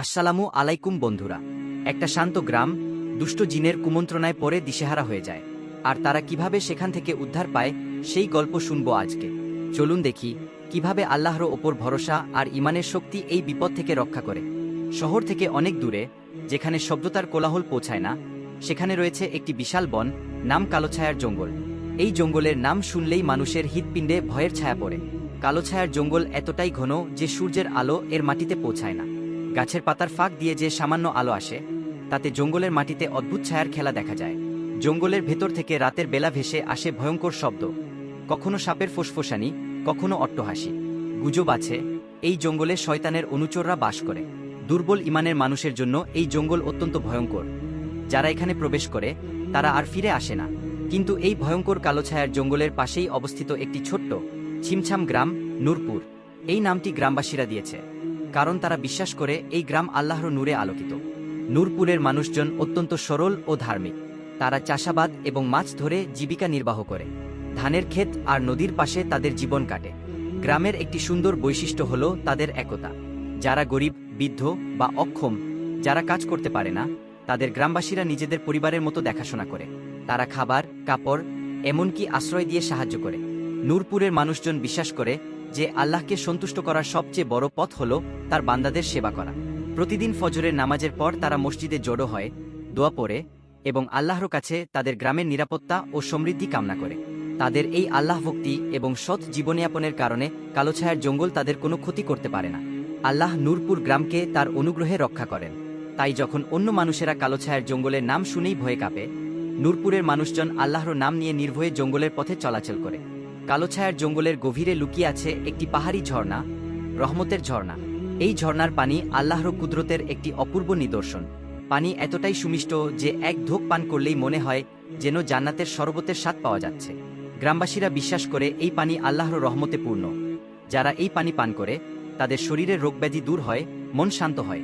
আসসালামু আলাইকুম, বন্ধুরা। একটা শান্ত গ্রাম, দুষ্ট জিনের কুমন্ত্রণায় পরে দিশেহারা হয়ে যায়। আর তারা কীভাবে সেখান থেকে উদ্ধার পায়, সেই গল্প শুনব আজকে। চলুন দেখি, কীভাবে আল্লাহর ওপর ভরসা আর ইমানের শক্তি এই বিপদ থেকে রক্ষা করে। শহর থেকে অনেক দূরে, যেখানে শব্দতার কোলাহল পৌঁছায় না, সেখানে রয়েছে একটি বিশাল বন, নাম কালোছায়ার জঙ্গল। এই জঙ্গলের নাম শুনলেই মানুষের হৃৎপিণ্ডে ভয়ের ছায়া পড়ে। কালোছায়ার জঙ্গল এতটাই ঘন যে সূর্যের আলো এর মাটিতে পৌঁছায় না। গাছের পাতার ফাঁক দিয়ে যে সামান্য আলো আসে, তাতে জঙ্গলের মাটিতে অদ্ভুত ছায়ার খেলা দেখা যায়। জঙ্গলের ভেতর থেকে রাতের বেলা ভেসে আসে ভয়ঙ্কর শব্দ। কখনো সাপের ফোসফোসানি, কখনো অট্টহাসি। গুজব আছে, এই জঙ্গলে শয়তানের অনুচররা বাস করে। দুর্বল ইমানের মানুষের জন্য এই জঙ্গল অত্যন্ত ভয়ঙ্কর। যারা এখানে প্রবেশ করে, তারা আর ফিরে আসে না। কিন্তু এই ভয়ঙ্কর কালোছায়ার জঙ্গলের পাশেই অবস্থিত একটি ছোট্ট, ছিমছাম গ্রাম, নূরপুর। এই নামটি গ্রামবাসীরা দিয়েছে। কারণ তারা বিশ্বাস করে এই গ্রাম আল্লাহর নূরে আলোকিত। নূরপুরের মানুষজন অত্যন্ত সরল ও ধার্মিক। তারা চাষাবাদ এবং মাছ ধরে জীবিকা নির্বাহ করে। ধানের ক্ষেত আর নদীর পাশে তাদের জীবন কাটে। গ্রামের একটি সুন্দর বৈশিষ্ট্য হল তাদের একতা। যারা গরিব, বৃদ্ধ বা অক্ষম, যারা কাজ করতে পারে না, তাদের গ্রামবাসীরা নিজেদের পরিবারের মতো দেখাশোনা করে। তারা খাবার, কাপড়, এমনকি আশ্রয় দিয়ে সাহায্য করে। নূরপুরের মানুষজন বিশ্বাস করে যে আল্লাহকে সন্তুষ্ট করার সবচেয়ে বড় পথ হল তার বান্দাদের সেবা করা। প্রতিদিন ফজরের নামাজের পর তারা মসজিদে জড়ো হয়, দোয়া পড়ে এবং আল্লাহর কাছে তাদের গ্রামের নিরাপত্তা ও সমৃদ্ধি কামনা করে। তাদের এই আল্লাহ ভক্তি এবং সৎ জীবনযাপনের কারণে কালোছায়ার জঙ্গল তাদের কোনো ক্ষতি করতে পারে না। আল্লাহ নূরপুর গ্রামকে তার অনুগ্রহে রক্ষা করেন। তাই যখন অন্য মানুষেরা কালোছায়ার জঙ্গলের নাম শুনেই ভয়ে কাঁপে, নূরপুরের মানুষজন আল্লাহর নাম নিয়ে নির্ভয়ে জঙ্গলের পথে চলাচল করে। কালোছায়ার জঙ্গলের গভীরে লুকিয়ে আছে একটি পাহাড়ি ঝর্ণা, রহমতের ঝর্ণা। এই ঝর্ণার পানি আল্লাহর কুদরতের একটি অপূর্ব নিদর্শন। পানি এতটাই সুমিষ্ট যে এক ধোক পান করলেই মনে হয় যেন জান্নাতের শরবতের স্বাদ পাওয়া যাচ্ছে। গ্রামবাসীরা বিশ্বাস করে এই পানি আল্লাহর রহমতে পূর্ণ। যারা এই পানি পান করে, তাদের শরীরের রোগব্যাধি দূর হয়, মন শান্ত হয়।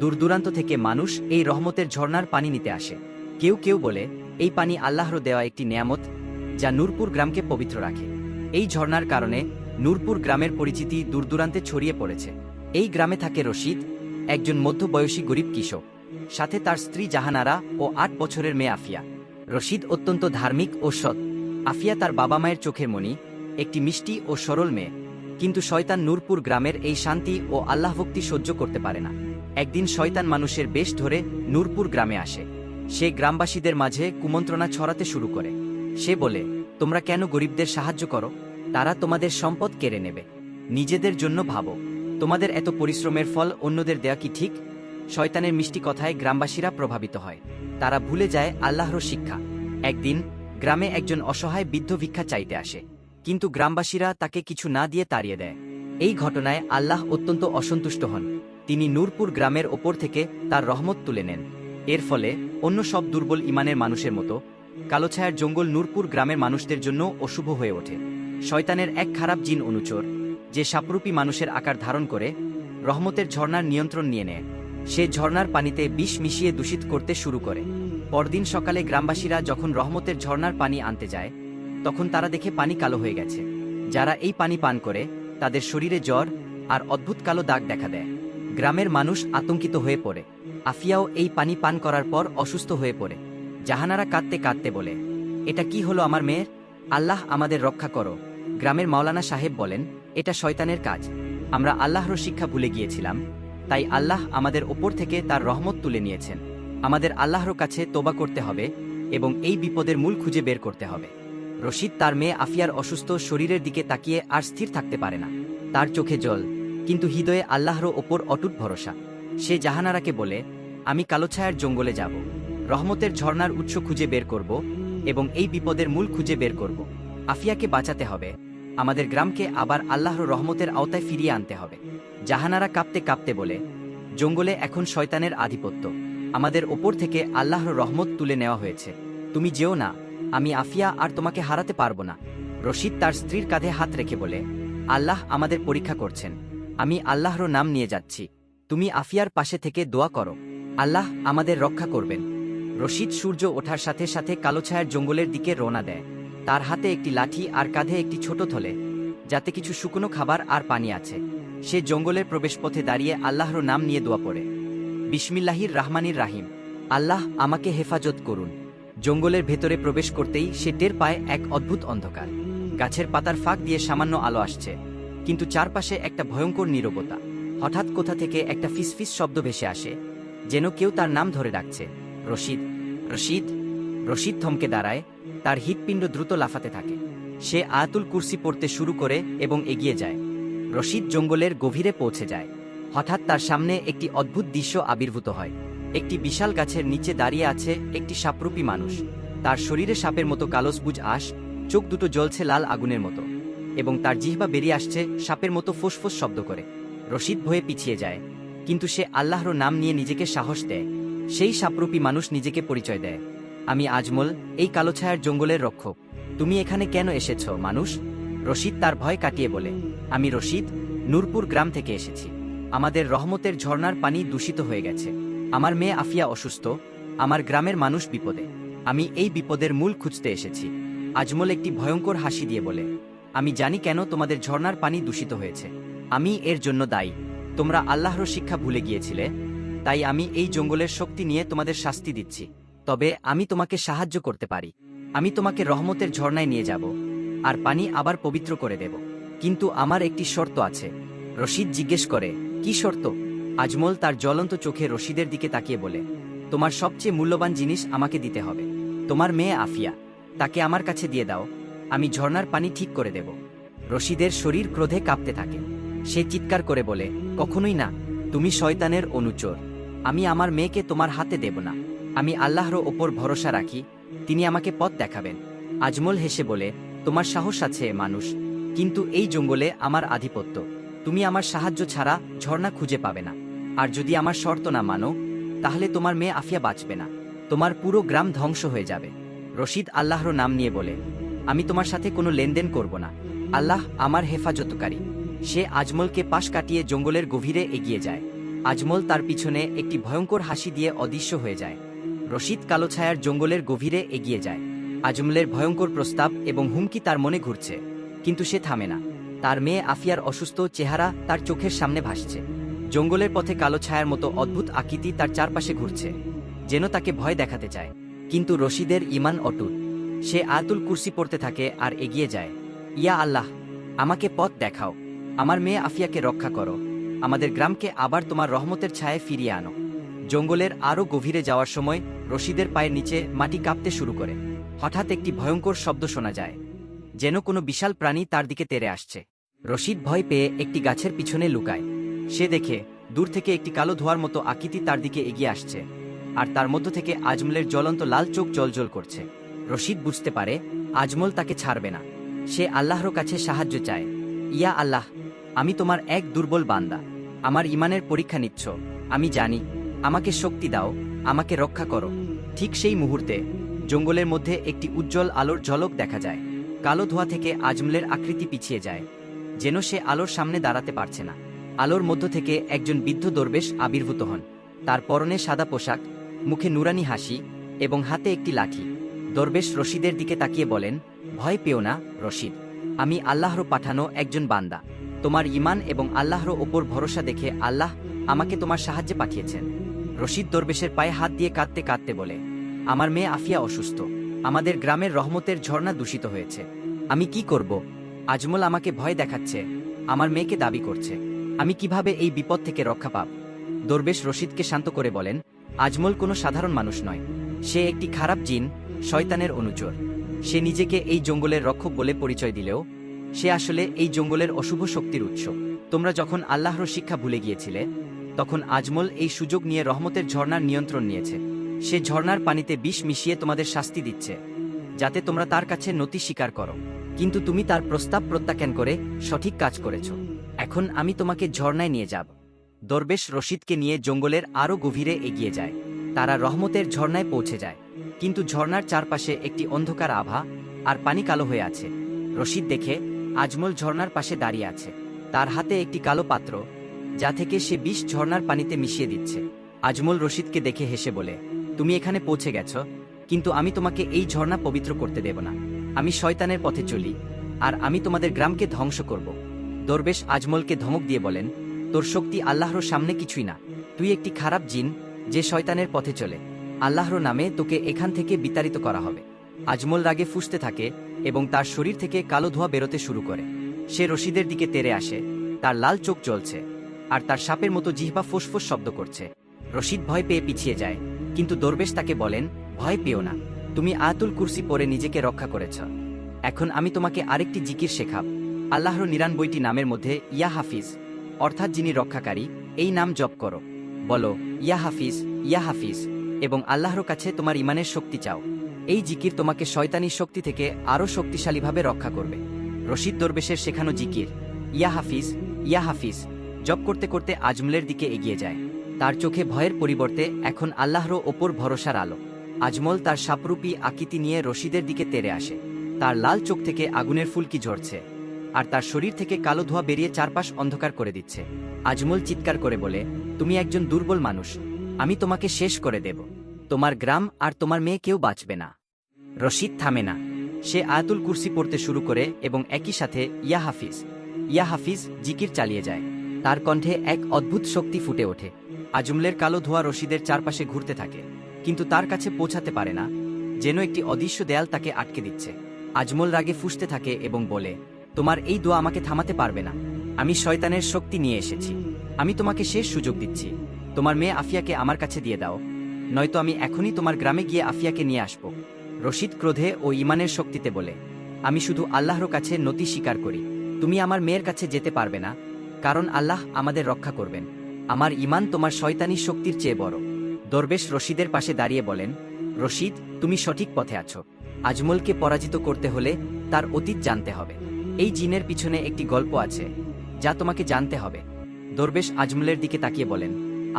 দূর দূরান্ত থেকে মানুষ এই রহমতের ঝর্ণার পানি নিতে আসে। কেউ কেউ বলে, এই পানি আল্লাহর দেওয়া একটি নিয়ামত যা নূরপুর গ্রামকে পবিত্র রাখে। এই ঝর্ণার কারণে নূরপুর গ্রামের পরিচিতি দূরদূরান্তে ছড়িয়ে পড়েছে। এই গ্রামে থাকে রশিদ, একজন মধ্যবয়সী গরিব কৃষক। সাথে তার স্ত্রী জাহানারা ও আট বছরের মেয়ে আফিয়া। রশিদ অত্যন্ত ধার্মিক ও সৎ। আফিয়া তার বাবা মায়ের চোখের মণি, একটি মিষ্টি ও সরল মেয়ে। কিন্তু শয়তান নূরপুর গ্রামের এই শান্তি ও আল্লাহভক্তি সহ্য করতে পারে না। একদিন শয়তান মানুষের বেশ ধরে নূরপুর গ্রামে আসে। সে গ্রামবাসীদের মাঝে কুমন্ত্রণা ছড়াতে শুরু করে। সে বলে তোমরা কেন গরিবদের সাহায্য করো? তারা তোমাদের সম্পদ কেড়ে নেবে। নিজেদের জন্য ভাবো, তোমাদের এত পরিশ্রমের ফল অন্যদের দেয়া কি ঠিক? শয়তানের মিষ্টি কথায় গ্রামবাসীরা প্রভাবিত হয়। তারা ভুলে যায় আল্লাহর শিক্ষা। একদিন গ্রামে একজন অসহায় বৃদ্ধ ভিক্ষা চাইতে আসে, কিন্তু গ্রামবাসীরা তাকে কিছু না দিয়ে তাড়িয়ে দেয়। এই ঘটনায় আল্লাহ অত্যন্ত অসন্তুষ্ট হন। তিনি নূরপুর গ্রামের ওপর থেকে তার রহমত তুলে নেন। এর ফলে অন্য সব দুর্বল ইমানের মানুষের মতো কালোছায়ার জঙ্গল নূরপুর গ্রামের মানুষদের জন্য অশুভ হয়ে ওঠে। শয়তানের এক খারাপ জিন অনুচর, যে সাপরূপী মানুষের আকার ধারণ করে, রহমতের ঝর্ণার নিয়ন্ত্রণ নিয়ে নেয়। সে ঝর্ণার পানিতে বিষ মিশিয়ে দূষিত করতে শুরু করে। পরদিন সকালে গ্রামবাসীরা যখন রহমতের ঝর্ণার পানি আনতে যায়, তখন তারা দেখে পানি কালো হয়ে গেছে। যারা এই পানি পান করে, তাদের শরীরে জ্বর আর অদ্ভুত কালো দাগ দেখা দেয়। গ্রামের মানুষ আতঙ্কিত হয়ে পড়ে। আফিয়াও এই পানি পান করার পর অসুস্থ হয়ে পড়ে। জাহানারা কাঁদতে কাঁদতে বলে, এটা কি হলো আমার মেয়ের? আল্লাহ আমাদের রক্ষা করো। গ্রামের মাওলানা সাহেব বলেন, এটা শয়তানের কাজ। আমরা আল্লাহর শিক্ষা ভুলে গিয়েছিলাম, তাই আল্লাহ আমাদের ওপর থেকে তার রহমত তুলে নিয়েছেন। আমাদের আল্লাহর কাছে তোবা করতে হবে এবং এই বিপদের মূল খুঁজে বের করতে হবে। রশিদ তার মেয়ে আফিয়ার অসুস্থ শরীরের দিকে তাকিয়ে আর স্থির থাকতে পারে না। তার চোখে জল, কিন্তু হৃদয়ে আল্লাহর ওপর অটুট ভরসা। সে জাহানারাকে বলে, আমি কালোছায়ার জঙ্গলে যাব। রহমতের ঝর্ণার উৎস খুঁজে বের করব এবং এই বিপদের মূল খুঁজে বের করব। আফিয়াকে বাঁচাতে হবে। আমাদের গ্রামকে আবার আল্লাহর রহমতের আওতায় ফিরিয়ে আনতে হবে। জাহানারা কাঁপতে কাঁপতে বলে, জঙ্গলে এখন শয়তানের আধিপত্য। আমাদের ওপর থেকে আল্লাহর রহমত তুলে নেওয়া হয়েছে। তুমি যেও না, আমি আফিয়া আর তোমাকে হারাতে পারব না। রশিদ তার স্ত্রীর কাঁধে হাত রেখে বলে, আল্লাহ আমাদের পরীক্ষা করছেন। আমি আল্লাহর নাম নিয়ে যাচ্ছি। তুমি আফিয়ার পাশে থেকে দোয়া করো। আল্লাহ আমাদের রক্ষা করবেন। রশিদ সূর্য ওঠার সাথে সাথে কালোছায়ার জঙ্গলের দিকে রওনা দেয়। তার হাতে একটি লাঠি আর কাঁধে একটি ছোট থলে, যাতে কিছু শুকনো খাবার আর পানি আছে। সে জঙ্গলের প্রবেশপথে দাঁড়িয়ে আল্লাহর নাম নিয়ে দোয়া পড়ে। বিসমিল্লাহির রাহমানির রাহিম। আল্লাহ আমাকে হেফাজত করুন। জঙ্গলের ভেতরে প্রবেশ করতেই সে টের পায় এক অদ্ভুত অন্ধকার। গাছের পাতার ফাঁক দিয়ে সামান্য আলো আসছে, কিন্তু চারপাশে একটা ভয়ঙ্কর নীরবতা। হঠাৎ কোথা থেকে একটা ফিসফিস শব্দ ভেসে আসে, যেন কেউ তার নাম ধরে ডাকছে। রশিদ। রশিদ রশিদ থমকে দাঁড়ায়, তার হৃৎপিণ্ড দ্রুত লাফাতে থাকে। সে আয়াতুল কুরসি পড়তে শুরু করে এবং এগিয়ে যায়। রশিদ জঙ্গলের গভীরে পৌঁছে যায়। হঠাৎ তার সামনে একটি অদ্ভুত দৃশ্য আবির্ভূত হয়। একটি বিশাল গাছের নিচে দাঁড়িয়ে আছে একটি সাপরূপী মানুষ। তার শরীরে সাপের মতো কালসবুজ আশ, চোখ দুটো জ্বলছে লাল আগুনের মতো এবং তার জিহ্বা বেরিয়ে আসছে সাপের মতো ফোসফোস শব্দ করে। রশিদ ভয়ে পিছিয়ে যায়, কিন্তু সে আল্লাহর নাম নিয়ে নিজেকে সাহস দেয়। সেই সাপরূপী মানুষ নিজেকে পরিচয় দেয়। আমি আজমল, এই কালোছায়ার জঙ্গলের রক্ষক। তুমি এখানে কেন এসেছ, মানুষ? রশিদ তার ভয় কাটিয়ে বলে, আমি রশিদ, নূরপুর গ্রাম থেকে এসেছি। আমাদের রহমতের ঝর্ণার পানি দূষিত হয়ে গেছে। আমার মেয়ে আফিয়া অসুস্থ, আমার গ্রামের মানুষ বিপদে। আমি এই বিপদের মূল খুঁজতে এসেছি। আজমল একটি ভয়ঙ্কর হাসি দিয়ে বলে, আমি জানি কেন তোমাদের ঝর্ণার পানি দূষিত হয়েছে। আমি এর জন্য দায়ী। তোমরা আল্লাহর শিক্ষা ভুলে গিয়েছিলে তাই আমি এই জঙ্গলের শক্তি নিয়ে তোমাদের শাস্তি দিচ্ছি। তবে আমি তোমাকে সাহায্য করতে পারি। আমি তোমাকে রহমতের ঝর্ণায় নিয়ে যাব, আর পানি আবার পবিত্র করে দেব। কিন্তু আমার একটি শর্ত আছে। রশিদ জিজ্ঞেস করে, কি শর্ত? আজমল তার জ্বলন্ত চোখে রশিদের দিকে তাকিয়ে বলে, তোমার সবচেয়ে মূল্যবান জিনিস আমাকে দিতে হবে। তোমার মেয়ে আফিয়া, তাকে আমার কাছে দিয়ে দাও। আমি ঝর্ণার পানি ঠিক করে দেব। রশিদের শরীর ক্রোধে কাঁপতে থাকে। সে চিৎকার করে বলে, কখনোই না। তুমি শয়তানের অনুচর। আমি আমার মেয়েকে তোমার হাতে দেব না। আমি আল্লাহর ওপর ভরসা রাখি। তিনি আমাকে পথ দেখাবেন। আজমল হেসে বলে, তোমার সাহস আছে মানুষ। কিন্তু এই জঙ্গলে আমার আধিপত্য। তুমি আমার সাহায্য ছাড়া ঝর্ণা খুঁজে পাবে না। আর যদি আমার শর্ত না মানো, তাহলে তোমার মেয়ে আফিয়া বাঁচবে না। তোমার পুরো গ্রাম ধ্বংস হয়ে যাবে। রশিদ আল্লাহর নাম নিয়ে বলে, আমি তোমার সাথে কোনো লেনদেন করব না। আল্লাহ আমার হেফাজতকারী। সে আজমলকে পাশ কাটিয়ে জঙ্গলের গভীরে এগিয়ে যায়। আজমল তার পিছনে একটি ভয়ঙ্কর হাসি দিয়ে অদৃশ্য হয়ে যায়। রশিদ কালোছায়ার জঙ্গলের গভীরে এগিয়ে যায়। আজমলের ভয়ঙ্কর প্রস্তাব এবং হুমকি তার মনে ঘুরছে। কিন্তু সে থামে না। তার মেয়ে আফিয়ার অসুস্থ চেহারা তার চোখের সামনে ভাসছে। জঙ্গলের পথে কালো ছায়ার মতো অদ্ভুত আকৃতি তার চারপাশে ঘুরছে, যেন তাকে ভয় দেখাতে চায়। কিন্তু রশিদের ইমান অটুট। সে আয়াতুল কুরসি পড়তে থাকে আর এগিয়ে যায়। ইয়া আল্লাহ, আমাকে পথ দেখাও। আমার মেয়ে আফিয়াকে রক্ষা করো। আমাদের গ্রামকে আবার তোমার রহমতের ছায়ায় ফিরিয়ে আনো। জঙ্গলের আরও গভীরে যাওয়ার সময় রশিদের পায়ের নিচে মাটি কাঁপতে শুরু করে। হঠাৎ একটি ভয়ঙ্কর শব্দ শোনা যায়, যেন কোনো বিশাল প্রাণী তার দিকে তেরে আসছে। রশিদ ভয় পেয়ে একটি গাছের পিছনে লুকায়। সে দেখে দূর থেকে একটি কালো ধোয়ার মতো আকৃতি তার দিকে এগিয়ে আসছে, আর তার মধ্য থেকে আজমলের জ্বলন্ত লাল চোখ জলজল করছে। রশিদ বুঝতে পারে, আজমল তাকে ছাড়বে না। সে আল্লাহর কাছে সাহায্য চায়। ইয়া আল্লাহ আমি তোমার এক দুর্বল বান্দা। আমার ইমানের পরীক্ষা নিচ্ছ। আমি জানি, আমাকে শক্তি দাও, আমাকে রক্ষা করো। ঠিক সেই মুহূর্তে জঙ্গলের মধ্যে একটি উজ্জ্বল আলোর ঝলক দেখা যায়। কালো ধোয়া থেকে আজমলের আকৃতি পিছিয়ে যায়, যেন সে আলোর সামনে দাঁড়াতে পারছে না। আলোর মধ্য থেকে একজন বৃদ্ধ দরবেশ আবির্ভূত হন। তার পরনে সাদা পোশাক, মুখে নুরানি হাসি এবং হাতে একটি লাঠি। দরবেশ রশিদের দিকে তাকিয়ে বলেন, ভয় পেও না, রশিদ। আমি আল্লাহর পাঠানো একজন বান্দা। তোমার ইমান এবং আল্লাহর ওপর ভরসা দেখে আল্লাহ আমাকে তোমার সাহায্যে পাঠিয়েছেন। রশিদ দরবেশের পায়ে হাত দিয়ে কাঁদতে কাঁদতে বলে, আমার মেয়ে আফিয়া অসুস্থ। আমাদের গ্রামের রহমতের ঝর্ণা দূষিত হয়েছে। আমি কি করব? আজমল আমাকে ভয় দেখাচ্ছে। আমার মেয়েকে দাবি করছে। আমি কীভাবে এই বিপদ থেকে রক্ষা পাব? দরবেশ রশিদকে শান্ত করে বলেন, আজমল কোনো সাধারণ মানুষ নয়। সে একটি খারাপ জিন, শয়তানের অনুচর। সে নিজেকে এই জঙ্গলের রক্ষক বলে পরিচয় দিলেও সে আসলে এই জঙ্গলের অশুভ শক্তির উৎস। তোমরা যখন আল্লাহর শিক্ষা ভুলে গিয়েছিলে, তখন আজমল এই সুযোগ নিয়ে রহমতের ঝর্ণার নিয়ন্ত্রণ নিয়েছে। সে ঝর্ণার পানিতে বিষ মিশিয়ে তোমাদের শাস্তি দিচ্ছে, যাতে তোমরা তার কাছে নতি স্বীকার করো। কিন্তু তুমি তার প্রস্তাব প্রত্যাখ্যান করে সঠিক কাজ করেছ। এখন আমি তোমাকে ঝর্ণায় নিয়ে যাব। দরবেশ রশিদকে নিয়ে জঙ্গলের আরও গভীরে এগিয়ে যায়। তারা রহমতের ঝর্ণায় পৌঁছে যায়। কিন্তু ঝর্ণার চারপাশে একটি অন্ধকার আভা আর পানি কালো হয়ে আছে। রশিদ দেখে আজমল ঝর্ণার পাশে দাঁড়িয়ে আছে। তার হাতে একটি কালো পাত্র, যা থেকে সে বিষ ঝর্ণার পানিতে মিশিয়ে দিচ্ছে। আজমল রশিদকে দেখে হেসে বলে, তুমি এখানে পৌঁছে গেছ, কিন্তু আমি তোমাকে এই ঝর্ণা পবিত্র করতে দেব না। আমি শয়তানের পথে চলি, আর আমি তোমাদের গ্রামকে ধ্বংস করব। দরবেশ আজমলকে ধমক দিয়ে বলেন, তোর শক্তি আল্লাহর সামনে কিছুই না। তুই একটি খারাপ জিন যে শয়তানের পথে চলে। আল্লাহর নামে তোকে এখান থেকে বিতাড়িত করা হবে। আজমল রাগে ফুসতে থাকে এবং তার শরীর থেকে কালো ধোঁয়া বেরোতে শুরু করে। সে রশিদের দিকে তেরে আসে, তার লাল চোখ জ্বলছে, আর তার সাপের মতো জিহ্বা ফোসফোস শব্দ করছে। রশিদ ভয় পেয়ে পিছিয়ে যায়, কিন্তু দরবেশ তাকে বলেন, ভয় পেও না, তুমি আয়াতুল কুরসি পরে নিজেকে রক্ষা করেছ। এখন আমি তোমাকে আরেকটি জিকির শেখাব। আল্লাহর নিরানব্বইটি নামের মধ্যে ইয়া হাফিজ, অর্থাৎ যিনি রক্ষাকারী, এই নাম জপ করো। বলো, ইয়া হাফিজ ইয়া হাফিজ, এবং আল্লাহর কাছে তোমার ইমানের শক্তি চাও। এই জিকির তোমাকে শয়তানি শক্তি থেকে আরও শক্তিশালীভাবে রক্ষা করবে। রশিদ দরবেশের শেখানো জিকির, ইয়া হাফিজ ইয়া হাফিজ, জপ করতে করতে আজমলের দিকে এগিয়ে যায়। তার চোখে ভয়ের পরিবর্তে এখন আল্লাহর ওপর ভরসার আলো। আজমল তার সাপরূপী আকৃতি নিয়ে রশিদের দিকে তেরে আসে। তার লাল চোখ থেকে আগুনের ফুলকি ঝরছে? আর তার শরীর থেকে কালো ধোঁয়া বেরিয়ে চারপাশ অন্ধকার করে দিচ্ছে। আজমল চিৎকার করে বলে, তুমি একজন দুর্বল মানুষ, আমি তোমাকে শেষ করে দেব। তোমার গ্রাম আর তোমার মেয়ে কেউ বাঁচবে না। রশিদ থামে না। সে আয়াতুল কুরসি পড়তে শুরু করে এবং একই সাথে ইয়া হাফিজ। ইয়া হাফিজ জিকির চালিয়ে যায়। তার কণ্ঠে এক অদ্ভুত শক্তি ফুটে ওঠে। আজমলের কালো ধোয়া রশিদের চারপাশে ঘুরতে থাকে। কিন্তু তার কাছে পৌঁছাতে পারে না, যেন একটি অদৃশ্য দেয়াল তাকে আটকে দিচ্ছে। আজমল রাগে ফুসতে থাকে এবং বলে, তোমার এই দোয়া আমাকে থামাতে পারবে না। আমি শয়তানের শক্তি নিয়ে এসেছি। আমি তোমাকে শেষ সুযোগ দিচ্ছি। তোমার মেয়ে আফিয়াকে আমার কাছে দিয়ে দাও। নয়তো আমি এখনই তোমার গ্রামে গিয়ে আফিয়াকে নিয়ে আসব। রশিদ ক্রোধে ও ইমানের শক্তিতে বলে, আমি শুধু আল্লাহর কাছে নতি স্বীকার করি। তুমি আমার মেয়ের কাছে যেতে পারবে না, কারণ আল্লাহ আমাদের রক্ষা করবেন। আমার ইমান তোমার শয়তানি শক্তির চেয়ে বড়। দরবেশ রশিদের পাশে দাঁড়িয়ে বলেন, রশিদ, তুমি সঠিক পথে আছো। আজমলকে পরাজিত করতে হলে তার অতীত জানতে হবে। এই জিনের পিছনে একটি গল্প আছে, যা তোমাকে জানতে হবে। দরবেশ আজমলের দিকে তাকিয়ে বলেন,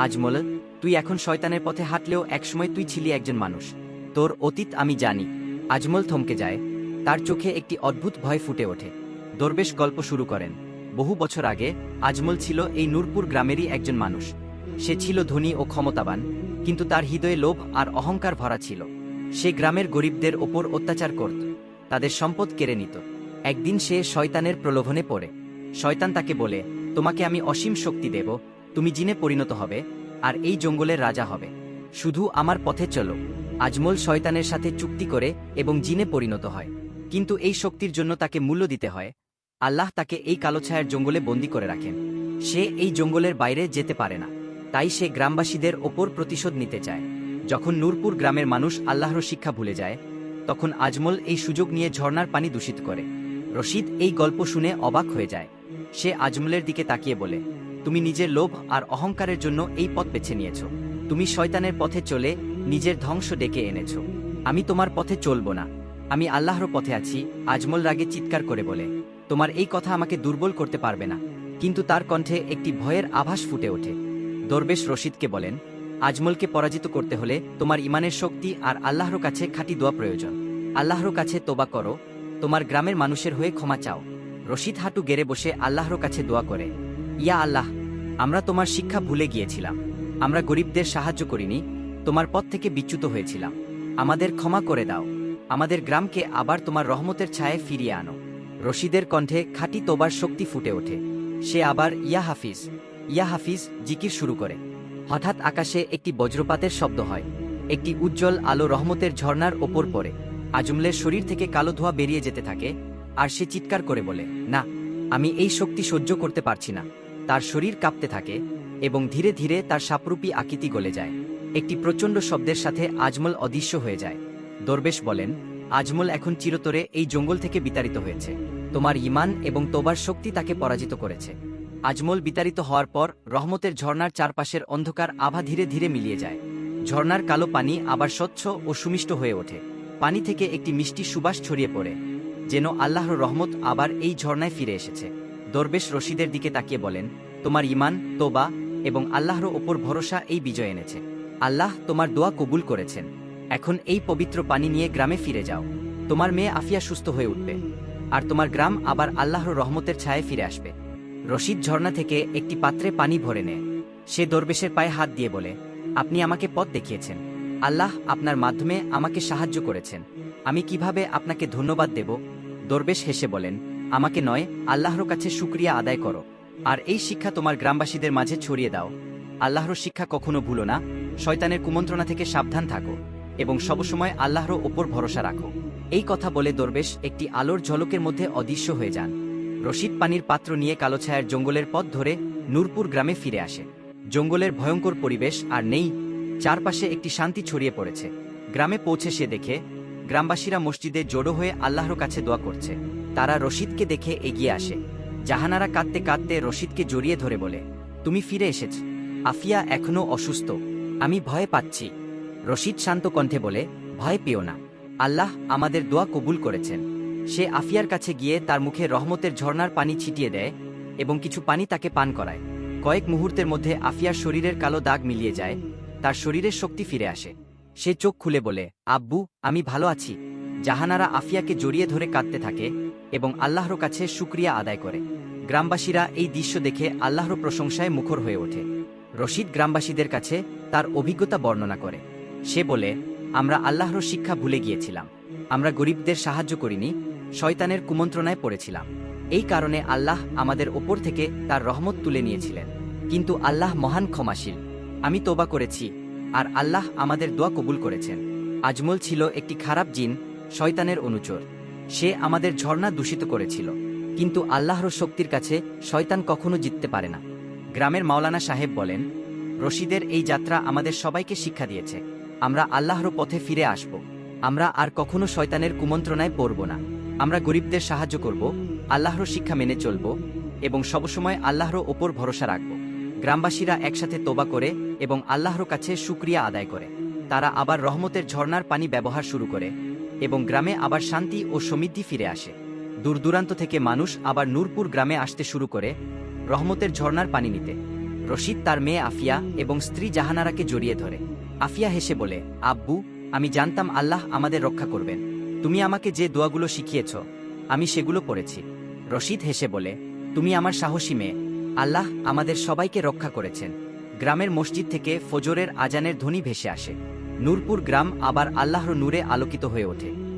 আজমল, তুই এখন শয়তানের পথে হাঁটলেও একসময় তুই ছিলি একজন মানুষ। তোর অতীত আমি জানি। আজমল থমকে যায়। তার চোখে একটি অদ্ভুত ভয় ফুটে ওঠে। দরবেশ গল্প শুরু করেন। বহু বছর আগে আজমল ছিল এই নূরপুর গ্রামেরই একজন মানুষ। সে ছিল ধনী ও ক্ষমতাবান, কিন্তু তার হৃদয়ে লোভ আর অহংকার ভরা ছিল। সে গ্রামের গরিবদের ওপর অত্যাচার করত। তাদের সম্পদ কেড়ে নিত। একদিন সে শয়তানের প্রলোভনে পড়ে। শয়তান তাকে বলে, তোমাকে আমি অসীম শক্তি দেব। তুমি জিনে পরিণত হবে, আর এই জঙ্গলের রাজা হবে। শুধু আমার পথে চলো। আজমল শয়তানের সাথে চুক্তি করে এবং জিনে পরিণত হয়। কিন্তু এই শক্তির জন্য তাকে মূল্য দিতে হয়। আল্লাহ তাকে এই কালোছায়ার জঙ্গলে বন্দি করে রাখেন। সে এই জঙ্গলের বাইরে যেতে পারে না। তাই সে গ্রামবাসীদের ওপর প্রতিশোধ নিতে চায়। যখন নূরপুর গ্রামের মানুষ আল্লাহর শিক্ষা ভুলে যায়, তখন আজমল এই সুযোগ নিয়ে ঝর্ণার পানি দূষিত করে। রশিদ এই গল্প শুনে অবাক হয়ে যায়। সে আজমলের দিকে তাকিয়ে বলে, তুমি নিজের লোভ আর অহংকারের জন্য এই পথ বেছে নিয়েছ। তুমি শয়তানের পথে চলে নিজের ধ্বংস ডেকে এনেছ। আমি তোমার পথে চলব না। আমি আল্লাহর পথে আছি, আজমল রাগে চিৎকার করে বলে। তোমার এই কথা আমাকে দুর্বল করতে পারবে না। কিন্তু তার কণ্ঠে একটি ভয়ের আভাস ফুটে ওঠে। দরবেশ রশিদকে বলেন, আজমলকে পরাজিত করতে হলে তোমার ইমানের শক্তি আর আল্লাহর কাছে খাঁটি দোয়া প্রয়োজন। আল্লাহর কাছে তোবা করো। তোমার গ্রামের মানুষের হয়ে ক্ষমা চাও। রশিদ হাঁটু গেড়ে বসে আল্লাহর কাছে দোয়া করে, ইয়া আল্লাহ, আমরা তোমার শিক্ষা ভুলে গিয়েছিলাম। আমরা গরিবদের সাহায্য করিনি তোমার পথ থেকে বিচ্যুত হয়েছিলাম। আমাদের ক্ষমা করে দাও। আমাদের গ্রামকে আবার তোমার রহমতের ছায়ে ফিরিয়ে আনো। রশিদের কণ্ঠে খাঁটি তোবার শক্তি ফুটে ওঠে। সে আবার ইয়া হাফিজ ইয়া হাফিজ জিকির শুরু করে। হঠাৎ আকাশে একটি বজ্রপাতের শব্দ হয়। একটি উজ্জ্বল আলো রহমতের ঝর্ণার ওপর পড়ে। আজমলের শরীর থেকে কালো ধোঁয়া বেরিয়ে যেতে থাকে। আর সে চিৎকার করে বলে, না, আমি এই শক্তি সহ্য করতে পারছি না। তার শরীর কাঁপতে থাকে এবং ধীরে ধীরে তার সাপরূপী আকৃতি গলে যায়। একটি প্রচণ্ড শব্দের সাথে আজমল অদৃশ্য হয়ে যায়। দরবেশ বলেন, আজমল এখন চিরতরে এই জঙ্গল থেকে বিতাড়িত হয়েছে। তোমার ইমান এবং তোবার শক্তি তাকে পরাজিত করেছে। আজমল বিতাড়িত হওয়ার পর রহমতের ঝর্ণার চারপাশের অন্ধকার আভা ধীরে ধীরে মিলিয়ে যায়। ঝর্ণার কালো পানি আবার স্বচ্ছ ও সুমিষ্ট হয়ে ওঠে। পানি থেকে একটি মিষ্টি সুবাস ছড়িয়ে পড়ে, যেন আল্লাহর রহমত আবার এই ঝর্ণায় ফিরে এসেছে। দরবেশ রশিদের দিকে তাকিয়ে বলেন, তোমার ইমান তোবা এবং আল্লাহর ওপর ভরসা এই বিজয় এনেছে। আল্লাহ তোমার দোয়া কবুল করেছেন। এখন এই পবিত্র পানি নিয়ে গ্রামে ফিরে যাও। তোমার মেয়ে আফিয়া সুস্থ হয়ে উঠবে। আর তোমার গ্রাম আবার আল্লাহর রহমতের ছায়ে ফিরে আসবে। রশিদ ঝর্ণা থেকে একটি পাত্রে পানি ভরে নেয় সে দরবেশের পায়ে হাত দিয়ে বলে, আপনি আমাকে পথ দেখিয়েছেন। আল্লাহ আপনার মাধ্যমে আমাকে সাহায্য করেছেন। আমি কীভাবে আপনাকে ধন্যবাদ দেব? দরবেশ হেসে বলেন, আমাকে নয়, আল্লাহর কাছে শুক্রিয়া আদায় করো। আর এই শিক্ষা তোমার গ্রামবাসীদের মাঝে ছড়িয়ে দাও। আল্লাহর শিক্ষা কখনো ভুলো না। শয়তানের কুমন্ত্রণা থেকে সাবধান থাকো এবং সবসময় আল্লাহর ওপর ভরসা রাখো। এই কথা বলে দরবেশ একটি আলোর ঝলকের মধ্যে অদৃশ্য হয়ে যান। রশিদ পানির পাত্র নিয়ে কালোছায়ার জঙ্গলের পথ ধরে নূরপুর গ্রামে ফিরে আসে। জঙ্গলের ভয়ঙ্কর পরিবেশ আর নেই, চারপাশে একটি শান্তি ছড়িয়ে পড়েছে। গ্রামে পৌঁছে সে দেখে, গ্রামবাসীরা মসজিদে জড়ো হয়ে আল্লাহর কাছে দোয়া করছে। তারা রশিদকে দেখে এগিয়ে আসে। জাহানারা কাঁদতে কাঁদতে রশিদকে জড়িয়ে ধরে বলে, তুমি ফিরে এসেছ। আফিয়া এখনও অসুস্থ। আমি ভয় পাচ্ছি। রশিদ শান্ত কণ্ঠে বলে, ভয় পেও না। আল্লাহ আমাদের দোয়া কবুল করেছেন। সে আফিয়ার কাছে গিয়ে তার মুখে রহমতের ঝর্ণার পানি ছিটিয়ে দেয় এবং কিছু পানি তাকে পান করায়। কয়েক মুহূর্তের মধ্যে আফিয়ার শরীরের কালো দাগ মিলিয়ে যায়। তার শরীরের শক্তি ফিরে আসে। সে চোখ খুলে বলে, আব্বু, আমি ভালো আছি। জাহানারা আফিয়াকে জড়িয়ে ধরে কাঁদতে থাকে এবং আল্লাহর কাছে শুক্রিয়া আদায় করে। গ্রামবাসীরা এই দৃশ্য দেখে আল্লাহর প্রশংসায় মুখর হয়ে ওঠে। রশিদ গ্রামবাসীদের কাছে তার অভিজ্ঞতা বর্ণনা করে। সে বলে, আমরা আল্লাহর শিক্ষা ভুলে গিয়েছিলাম। আমরা গরিবদের সাহায্য করিনি, শয়তানের কুমন্ত্রণায় পড়েছিলাম। এই কারণে আল্লাহ আমাদের ওপর থেকে তার রহমত তুলে নিয়েছিলেন। কিন্তু আল্লাহ মহান ক্ষমাশীল। আমি তোবা করেছি, আর আল্লাহ আমাদের দোয়া কবুল করেছেন। আজমল ছিল একটি খারাপ জিন, শয়তানের অনুচর। সে আমাদের ঝর্ণা দূষিত করেছিল। কিন্তু আল্লাহর শক্তির কাছে শয়তান কখনো জিততে পারে না। গ্রামের মাওলানা সাহেব বলেন, রশিদের এই যাত্রা আমাদের সবাইকে শিক্ষা দিয়েছে। আমরা আল্লাহর পথে ফিরে আসব। আমরা আর কখনো শয়তানের কুমন্ত্রণায় পড়ব না। আমরা গরিবদের সাহায্য করব, আল্লাহর শিক্ষা মেনে চলব এবং সবসময় আল্লাহর ওপর ভরসা রাখব। গ্রামবাসীরা একসাথে তোবা করে এবং আল্লাহর কাছে শুক্রিয়া আদায় করে। তারা আবার রহমতের ঝর্ণার পানি ব্যবহার শুরু করে এবং গ্রামে আবার শান্তি ও সমৃদ্ধি ফিরে আসে। দূর দূরান্ত থেকে মানুষ আবার নূরপুর গ্রামে আসতে শুরু করে রহমতের ঝর্ণার পানি নিতে। রশিদ তার মেয়ে আফিয়া এবং স্ত্রী জাহানারাকে জড়িয়ে ধরে। আফিয়া হেসে বলে, আব্বু, আমি জানতাম আল্লাহ আমাদের রক্ষা করবেন। তুমি আমাকে যে দোয়াগুলো শিখিয়েছ, আমি সেগুলো পড়েছি। রশিদ হেসে বলে, তুমি আমার সাহসী মেয়ে। আল্লাহ আমাদের সবাইকে রক্ষা করেছেন। গ্রামের মসজিদ থেকে ফজরের আজানের ধ্বনি ভেসে আসে। নূরপুর গ্রাম আবার আল্লাহর নূরে আলোকিত হয়ে ওঠে।